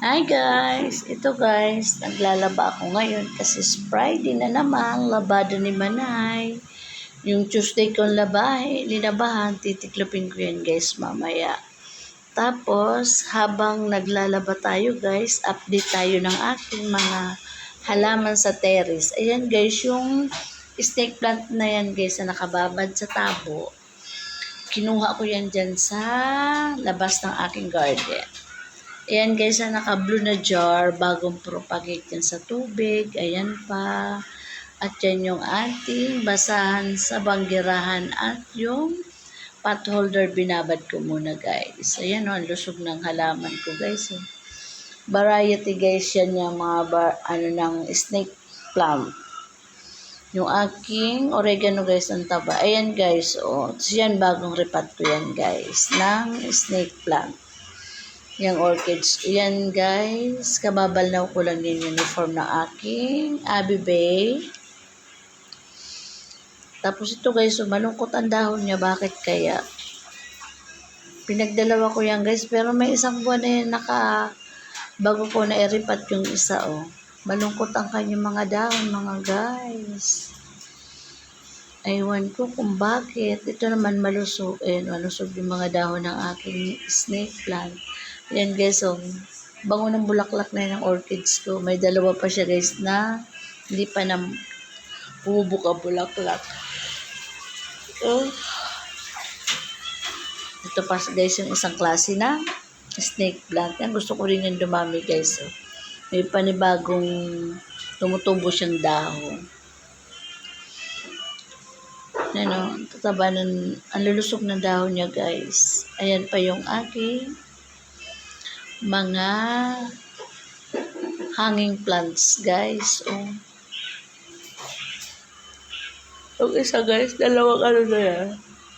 Hi guys! Ito guys, naglalaba ako ngayon kasi Friday na naman, labada ni Manay. Yung Tuesday kong labahe, linabahan, titiklopin ko yan guys mamaya. Tapos, habang naglalaba tayo guys, update tayo ng aking mga halaman sa terrace. Ayan guys, yung snake plant na yan guys na nakababad sa tabo. Kinuha ko yan dyan sa labas ng aking garden. Ayan guys, na naka-blue na jar, bagong propagate yan sa tubig. Ayan pa. At yan yung ating basahan sa banggirahan at yung pot holder binabad ko muna guys. Ayan o, ang lusog ng halaman ko guys. Oh. Variety guys yan yung mga bar, ano ng snake plant. Yung aking oregano guys ang taba. Ayan guys, oh. Yan bagong repat ko yan guys ng snake plant yung orchids. Yan guys, kababalaw ko lang yung uniform ng aking Abby Bay. Tapos ito guys, so malungkot ang dahon niya. Bakit kaya? Pinagdalawa ko yan guys, pero may isang buwan na yan naka, bago ko na iripat yung isa oh. Malungkot ang kanyang mga dahon mga guys. Aywan ko kung bakit. Ito naman malusog. Ayan, malusog yung mga dahon ng aking snake plant. Yan guys, oh. Bango ng bulaklak na yan ng orchids ko. May dalawa pa siya guys na hindi pa na bumubuka bulaklak. Oh. Ito pa guys yung isang klase na snake plant. Yan, gusto ko rin yung dumami guys. Oh. May panibagong tumutubo siyang dahon. Yan o, tataba ng, ang lulusog ng dahon niya guys. Ayan pa yung aking mga hanging plants, guys. Oh. Yung isa, guys, dalawang ano na yan.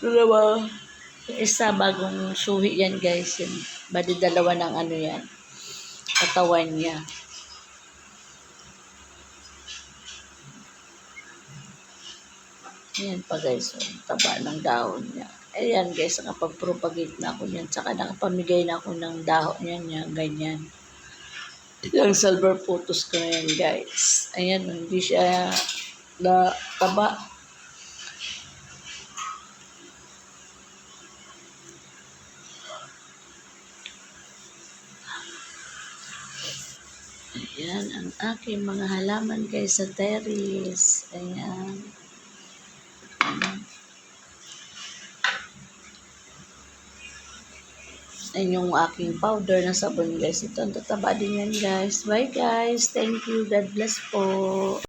Dalawa. Isa, bagong suhi yan, guys. Yung, bali dalawa ng ano yan. Katawan niya. Ayan pa, guys. Oh, taba ng dahon niya. Ayan guys, nakapag-propagate na ako niyan. Tsaka nakapamigay na ako ng dahon niyan, yan, ganyan. Yung silver photos ko yan guys. Ayan, hindi siya na taba. Ayan, ang aking mga halaman guys sa terrace. Ayan. Ayan yung aking powder na sabon guys. Ito ang tataba din yan guys. Bye guys. Thank you. God bless po.